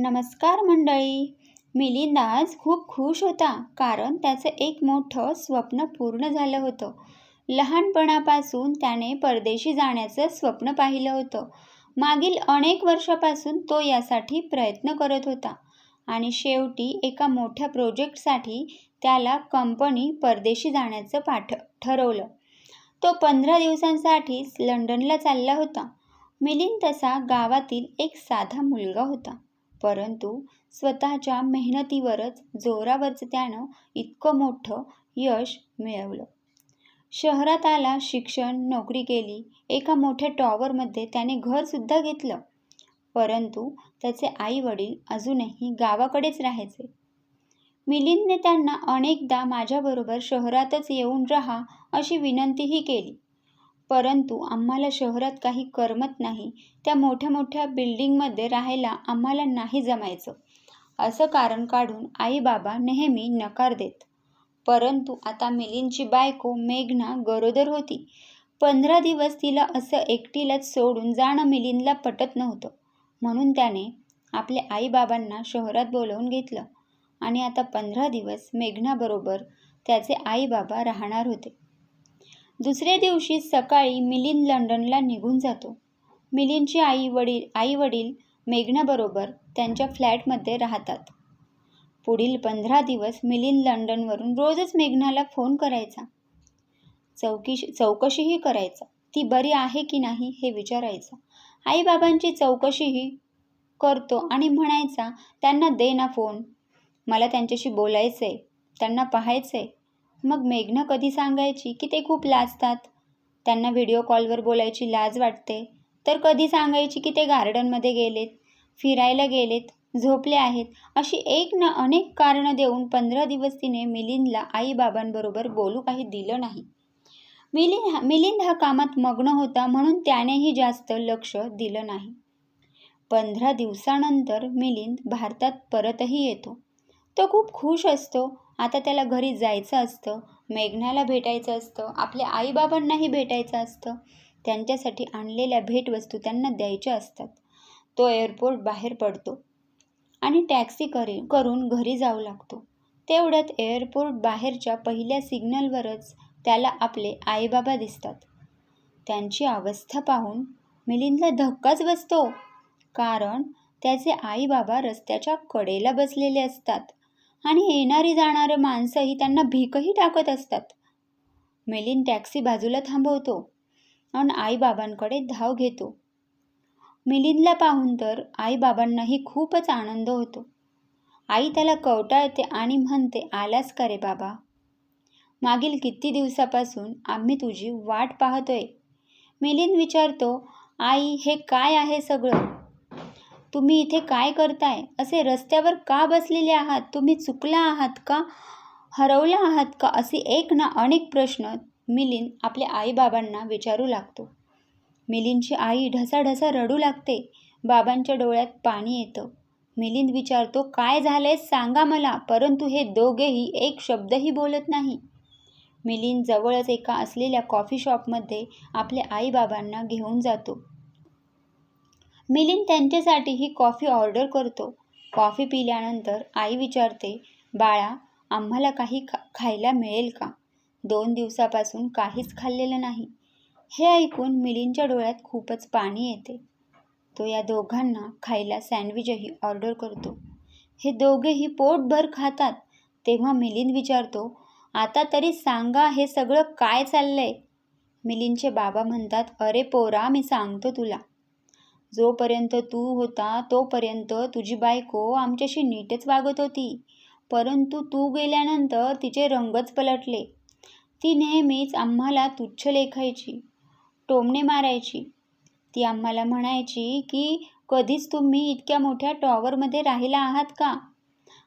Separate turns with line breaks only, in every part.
नमस्कार मंडळी. मिलिंद आज खूप खुश होता कारण त्याचं एक मोठं स्वप्न पूर्ण झालं होतं. लहानपणापासून त्याने परदेशी जाण्याचं स्वप्न पाहिलं होतं. मागील अनेक वर्षापासून तो यासाठी प्रयत्न करत होता आणि शेवटी एका मोठ्या प्रोजेक्टसाठी त्याला कंपनी परदेशी जाण्याचं पाठ ठरवलं. तो पंधरा दिवसांसाठीच लंडनला चालला होता. मिलिंद तसा गावातील एक साधा मुलगा होता. परंतु स्वतःच्या मेहनतीवरच जोरावरच त्यानं इतकं मोठं यश मिळवलं. शहरात आला शिक्षण नोकरी केली एका मोठ्या टॉवरमध्ये त्याने घरसुद्धा घेतलं. परंतु त्याचे आई वडील अजूनही गावाकडेच राहायचे. मिलिंदने त्यांना अनेकदा माझ्याबरोबर शहरातच येऊन राहा अशी विनंतीही केली. परंतु आम्हाला शहरात काही करमत नाही. त्या मोठ्या मोठ्या बिल्डिंगमध्ये राहायला आम्हाला नाही जमायचं. असं कारण काढून आई बाबा नेहमी नकार देत. परंतु आता मिलिंदची बायको मेघना गरोदर होती. पंधरा दिवस तिला असं एकटीलाच सोडून जाणं मिलिंदला पटत नव्हतं. म्हणून त्याने आपल्या आईबाबांना शहरात बोलवून घेतलं. आणि आता पंधरा दिवस मेघनाबरोबर त्याचे आईबाबा राहणार होते. दुसऱ्या दिवशी सकाळी मिलिंद लंडनला निघून जातो. मिलिंदची आई वडील आई वडील मेघनाबरोबर त्यांच्या फ्लॅटमध्ये राहतात. पुढील पंधरा दिवस मिलिंद लंडनवरून रोजच मेघनाला फोन करायचा. चौकीशी चौकशीही करायचा. ती बरी आहे की नाही हे विचारायचा. आईबाबांची चौकशीही करतो आणि म्हणायचा त्यांना दे ना फोन. मला त्यांच्याशी बोलायचं आहे त्यांना पाहायचं आहे मग मेघनं कधी सांगायची की ते खूप लाजतात? त्यांना व्हिडिओ कॉलवर बोलायची लाज वाटते. तर कधी सांगायची की ते गार्डनमध्ये गेलेत फिरायला गेलेत झोपले आहेत? अशी एक ना अनेक कारणं देऊन पंधरा दिवस तिने मिलिंदला आईबाबांबरोबर बोलू काही दिलं नाही. मिलिंद हा मिलिंद हा कामात मग्न होता म्हणून त्यानेही जास्त लक्ष दिलं नाही. पंधरा दिवसानंतर मिलिंद भारतात परतही येतो. तो खूप खुश असतो. आता त्याला घरी जायचं असतं मेघनाला भेटायचं असतं आपल्या आईबाबांनाही भेटायचं असतं. त्यांच्यासाठी आणलेल्या भेटवस्तू त्यांना द्यायच्या असतात. तो एअरपोर्ट बाहेर पडतो आणि टॅक्सी करे करून घरी जाऊ लागतो. तेवढ्यात एअरपोर्ट बाहेरच्या पहिल्या सिग्नलवरच त्याला आपले आईबाबा दिसतात. त्यांची अवस्था पाहून मिलिंदला धक्काच बसतो. कारण त्याचे आईबाबा रस्त्याच्या कडेला बसलेले असतात. आणि येणारी जाणारे माणसंही त्यांना भीकही टाकत असतात. मिलिंद टॅक्सी बाजूला थांबवतो आणि आईबाबांकडे धाव घेतो. मिलिंदला पाहून तर आईबाबांनाही खूपच आनंद होतो. आई त्याला कवटाळते आणि म्हणते आलास का रे बाबा? मागील किती दिवसापासून आम्ही तुझी वाट पाहतोय. मिलिंद विचारतो आई हे काय आहे सगळं? तुम्ही इथे काय करताय? असे रस्त्यावर का बसलेले आहात? तुम्ही चुकला आहात का? हरवला आहात का? असे एक ना अनेक प्रश्न मिलिंद आपल्या आईबाबांना विचारू लागतो. मिलिंदची आई ढसाढसा रडू लागते. बाबांच्या डोळ्यात पाणी येतं. मिलिंद विचारतो काय झालंय? सांगा मला. परंतु हे दोघेही एक शब्दही बोलत नाही. मिलिंद जवळच एका असलेल्या कॉफी शॉपमध्ये आपल्या आईबाबांना घेऊन जातो. मिलिंद त्यांच्यासाठी ही कॉफी ऑर्डर करतो. कॉफी पिल्यानंतर आई विचारते बाळा आम्हाला काही खा खायला मिळेल का? दोन दिवसापासून काहीच खाल्लेलं नाही. हे ऐकून मिलिंदच्या डोळ्यात खूपच पाणी येते. तो या दोघांना खायला सँडविचही ऑर्डर करतो. हे दोघेही पोटभर खातात. तेव्हा मिलिंद विचारतो आता तरी सांगा हे सगळं काय चाललंय? मिलिंदचे बाबा म्हणतात अरे पोरा मी सांगतो तुला. जोपर्यंत तू होता तोपर्यंत तुझी बायको आमच्याशी नीटच वागत होती. परंतु तू गेल्यानंतर तिचे रंगच पलटले. ती नेहमीच आम्हाला तुच्छ लेखायची टोमणे मारायची. ती आम्हाला म्हणायची की कधीच तुम्ही इतक्या मोठ्या टॉवरमध्ये राहिला आहात का?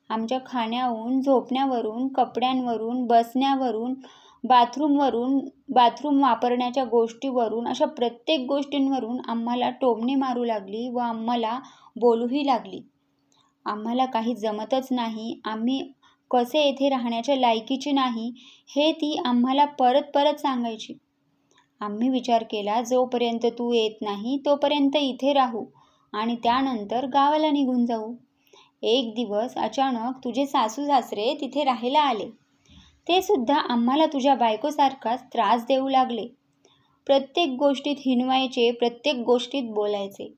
आमच्या खाण्याहून झोपण्यावरून कपड्यांवरून बसण्यावरून बाथरूमवरून बाथरूम वापरण्याच्या गोष्टीवरून अशा प्रत्येक गोष्टींवरून आम्हाला टोमणे मारू लागली व आम्हाला बोलूही लागली. आम्हाला काही जमतच नाही. आम्ही कसे येथे राहण्याच्या लायकीचे नाही हे ती आम्हाला परत परत सांगायची. आम्ही विचार केला जोपर्यंत तू येत नाही तोपर्यंत इथे राहू आणि त्यानंतर गावाला निघून जाऊ. एक दिवस अचानक तुझे सासू सासरे तिथे राहायला आले. ते सुद्धा आम्हाला तुझ्या बायकोसारखाच त्रास देऊ लागले. प्रत्येक गोष्टीत हिनवायचे प्रत्येक गोष्टीत बोलायचे.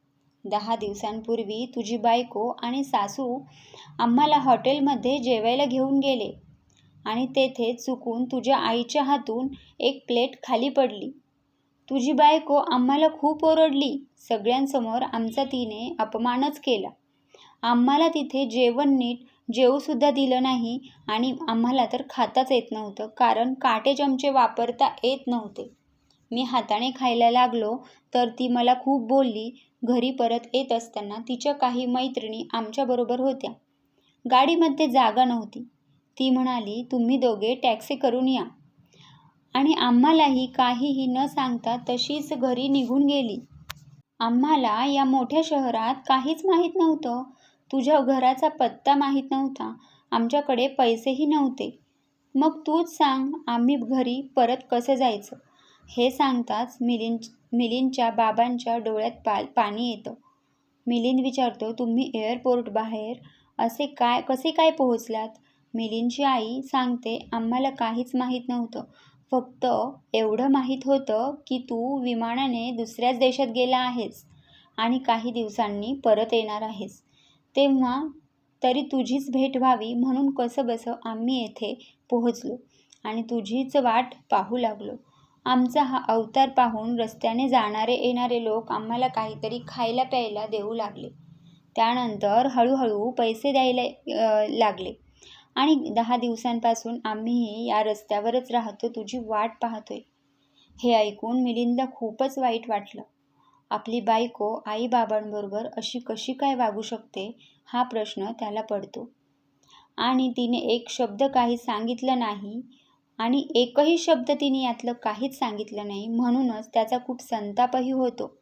दहा दिवसांपूर्वी तुझी बायको आणि सासू आम्हाला हॉटेलमध्ये जेवायला घेऊन गेले आणि तेथे चुकून तुझ्या आईच्या हातून एक प्लेट खाली पडली. तुझी बायको आम्हाला खूप ओरडली. सगळ्यांसमोर आमचा तिने अपमानच केला. आम्हाला तिथे जेवण नीट जेवूसुद्धा दिलं नाही आणि आम्हाला तर खाताच येत नव्हतं कारण काटे चमचे वापरता येत नव्हते. मी हाताने खायला लागलो तर ती मला खूप बोलली घरी परत येत असताना तिच्या काही मैत्रिणी आमच्याबरोबर होत्या. गाडीमध्ये जागा नव्हती. ती म्हणाली तुम्ही दोघे टॅक्सी करून या. आणि आम्हालाही काहीही न सांगता तशीच घरी निघून गेली. आम्हाला या मोठ्या शहरात काहीच माहीत नव्हतं. तुझ्या घराचा पत्ता माहीत नव्हता. आमच्याकडे पैसेही नव्हते. मग तूच सांग आम्ही घरी परत कसं जायचं? हे सांगताच मिलिं मिलिंदच्या बाबांच्या डोळ्यात पा पाणी येतं. मिलिंद विचारतो तुम्ही एअरपोर्ट बाहेर असे काय कसे काय पोहोचलात? मिलिंदची आई सांगते आम्हाला काहीच माहीत नव्हतं. फक्त एवढं माहीत होतं की तू विमानाने दुसऱ्याच देशात गेला आहेस आणि काही दिवसांनी परत येणार आहेस. तेव्हा तरी तुझीच भेट व्हावी म्हणून कसंबसं आम्ही येथे पोहोचलो आणि तुझीच वाट पाहू लागलो. आमचा हा अवतार पाहून रस्त्याने जाणारे येणारे लोक आम्हाला काहीतरी खायला प्यायला देऊ लागले. त्यानंतर हळूहळू पैसे द्यायला लागले. आणि दहा दिवसांपासून आम्हीही या रस्त्यावरच राहतो तुझी वाट पाहतोय. हे ऐकून मिलिंदला खूपच वाईट वाटलं. आपली बायको आईबाबांबरोबर अशी कशी काय वागू शकते हा प्रश्न त्याला पडतो. आणि तिने एक शब्द काही सांगितलं नाही आणि एकही शब्द तिने यातलं काहीच सांगितलं नाही म्हणूनच त्याचा खूप संतापही होतो.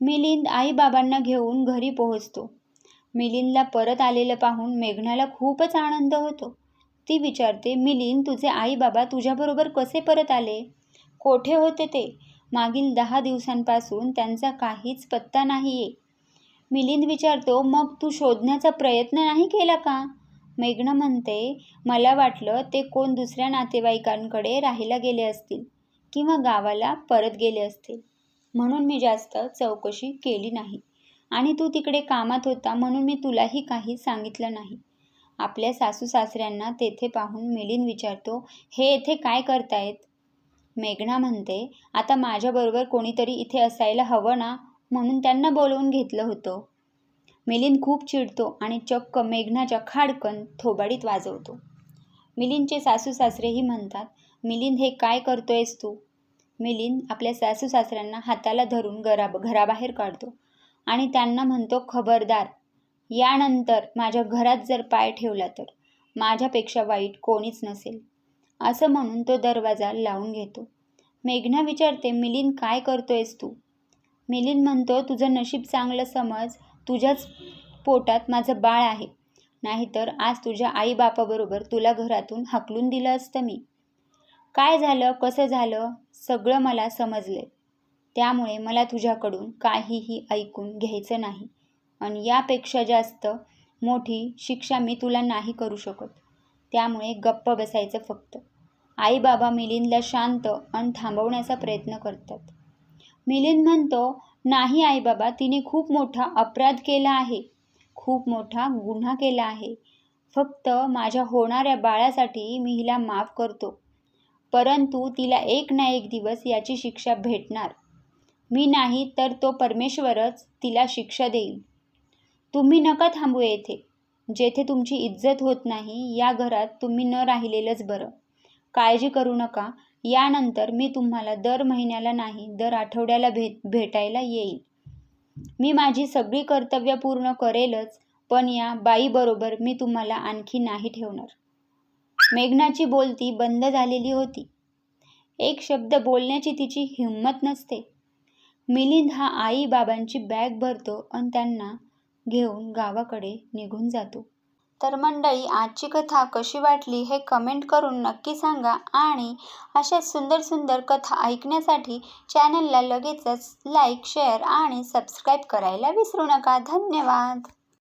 मिलिंद आईबाबांना घेऊन घरी पोहोचतो. मिलिंदला परत आलेलं पाहून मेघनाला खूपच आनंद होतो. ती विचारते मिलिंद तुझे आईबाबा तुझ्याबरोबर कसे परत आले? कोठे होते ते? मागील दहा दिवसांपासून त्यांचा काहीच पत्ता नाही आहे मिलिंद विचारतो मग तू शोधण्याचा प्रयत्न नाही केला का? मेघना म्हणते मला वाटलं ते कोण दुसऱ्या नातेवाईकांकडे राहायला गेले असतील किंवा गावाला परत गेले असतील. म्हणून मी जास्त चौकशी केली नाही. आणि तू तिकडे कामात होता म्हणून मी तुलाही काही सांगितलं नाही. आपल्या सासू सासऱ्यांना तेथे पाहून मिलिंद विचारतो हे येथे काय करतायत? मेघना म्हणते आता माझ्याबरोबर कोणीतरी इथे असायला हवं ना? म्हणून त्यांना बोलवून घेतलं होतं. मिलिंद खूप चिडतो आणि चक्क मेघनाच्या खाडकन थोबाडीत वाजवतो. मिलिंदचे सासू सासरेही म्हणतात मिलिंद हे काय करतोयस तू? मिलिंद आपल्या सासू सासऱ्यांना हाताला धरून घरा घराबाहेर काढतो आणि त्यांना म्हणतो खबरदार यानंतर माझ्या घरात जर पाय ठेवला तर माझ्यापेक्षा वाईट कोणीच नसेल. असं म्हणून तो दरवाजा लावून घेतो. मेघना विचारते मिलिंद काय करतोयस तू? मिलिंद म्हणतो तुझं नशीब चांगलं समज तुझ्याच पोटात माझं बाळ आहे. नाहीतर आज तुझ्या आईबापाबरोबर तुला घरातून हकलून दिलं असतं मी. काय झालं? कसं झालं? सगळं मला समजले. त्यामुळे मला तुझ्याकडून काहीही ऐकून घ्यायचं नाही. आणि यापेक्षा जास्त मोठी शिक्षा मी तुला नाही करू शकत. त्यामुळे गप्प बसायचं फक्त. आई बाबा मिलिंदला शांत आणि थांबवण्याचा प्रयत्न करतात. मिलिंद म्हणतो नाही आई बाबा तिने खूप मोठा अपराध केला आहे. खूप मोठा गुन्हा केला आहे. फक्त माझ्या होणाऱ्या बाळासाठी मी हिला माफ करतो. परंतु तिला एक ना एक दिवस याची शिक्षा भेटणार. मी नाही तर तो परमेश्वरच तिला शिक्षा देईल. तुम्ही नका थांबू येथे. जेथे तुमची इज्जत होत नाही या घरात तुम्ही न राहिलेलंच बरं. काळजी करू नका. यानंतर मी तुम्हाला दर महिन्याला नाही दर आठवड्याला भेट भेटायला येईल. मी माझी सगळी कर्तव्य पूर्ण करेलच पण या बाईबरोबर मी तुम्हाला आणखी नाही ठेवणार. मेघनाची बोलती बंद झालेली होती. एक शब्द बोलण्याची तिची हिंमत नसते. मिलिंद हा आई बाबांची बॅग भरतो आणि त्यांना घेऊन गावाकडे निघून जातो. तर मंडळी आजची कथा कशी वाटली हे कमेंट करून नक्की सांगा आणि अशा सुंदर सुंदर कथा ऐकण्यासाठी चॅनलला लगेचच लाईक शेअर आणि सबस्क्राईब करायला विसरू नका. धन्यवाद!